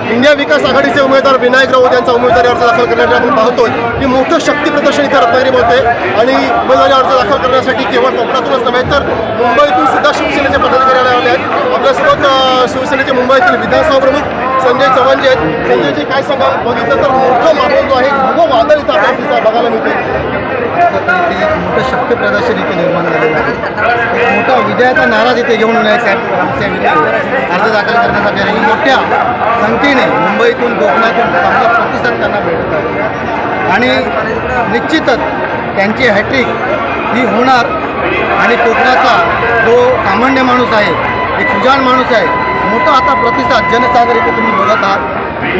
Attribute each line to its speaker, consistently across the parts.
Speaker 1: India विकास आघाडीचे उमेदवार विनायक राऊत यांचा उमेदवारी अर्ज दाखल करण्यासाठी आपण पाहतोय की मोठं शक्ती प्रदर्शन इथं रत्नागिरी होते. आणि उमेदवारी अर्ज दाखल करण्यासाठी केवळ कोकणातूनच नव्हे तर मुंबईतून सुद्धा शिवसेनेचे पदाधिकारी आले आहेत. आपल्यासोबत शिवसेनेचे मुंबईतील विधानसभा प्रमुख संजय चव्हाण जे आहेत संजयजी काय सांगा बघितलं तर मोठं माहोल जो आहे भव्य वादळ इथं आपल्याला बघायला मिळते
Speaker 2: मोठं प्रदर्शन इथे निर्माण झालेलं आहे एक मोठा विजयाचा नाराज इथे घेऊन विनायक साहेब रामसाहेब इथे. अर्ज दाखल करण्यासाठी आणि मोठ्या संख्येने मुंबईतून कोकणातून चांगला प्रतिसाद त्यांना भेटत आहे. आणि निश्चितच त्यांची हॅट्रिक ही होणार. आणि कोकणाचा जो सामान्य माणूस आहे एक सुजाण माणूस आहे मोठा आता प्रतिसाद जनसागर इथे तुम्ही बघत आहात.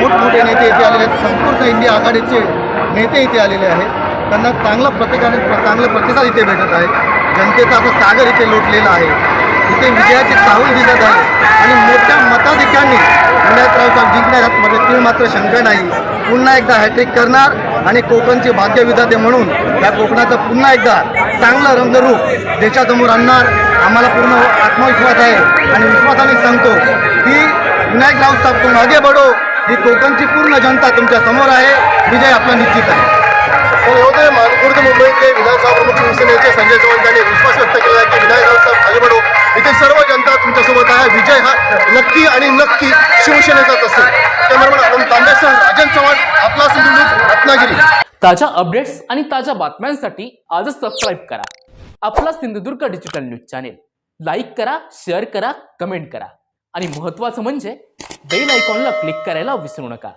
Speaker 2: मोठमोठे नेते इथे आलेले आहेत. संपूर्ण इंडिया आघाडीचे नेते इथे आलेले आहेत. त्यांना चांगला प्रतिकाने चांगला प्रतिसाद इथे भेटत आहे जनतेचा असा सागर इथे लोटलेला आहे. इथे विजयाची चाहूल दिसत आहे. आणि मोठ्या मताधिक्यांनी विनायकराव साहेब जिंकण्यात मध्ये म्हणजे तीळ मात्र शंका नाही. पुन्हा एकदा हॅट्रिक करणार आणि कोकणचे भाग्यविधाते म्हणून या कोकणाचं पुन्हा एकदा चांगलं रंगरूप देशासमोर आणणार. आम्हाला पूर्ण आत्मविश्वास आहे. आणि विश्वासाने सांगतो की विनायकराव साहेब तुम आगे बढो. ही कोकणची पूर्ण जनता तुमच्यासमोर आहे. विजय आपला निश्चित आहे.
Speaker 1: होते मानखुर्द मुंबईतले विधानसभा प्रमुख शिवसेनेचे संजय चव्हाण यांनी विश्वास व्यक्त केला की विनायकराव साहेब खाली पडो. इथे सर्व जनता तुमच्यासोबत आहे. विजय हा नक्की आणि नक्की शिवसेनेचाच असेल. कॅमेरामॅन आनंद तांबेसह राजन चव्हाण आपला सिंधू न्यूज रत्नागिरी.
Speaker 3: ताज्या अपडेट्स आणि ताज्या बातम्यांसाठी आजच सबस्क्राईब करा. आपला Sindhudurg digital news channel like करा शेअर करा कमेंट करा. आणि महत्त्वाचं म्हणजे बेल आयकॉनला क्लिक करायला विसरू नका.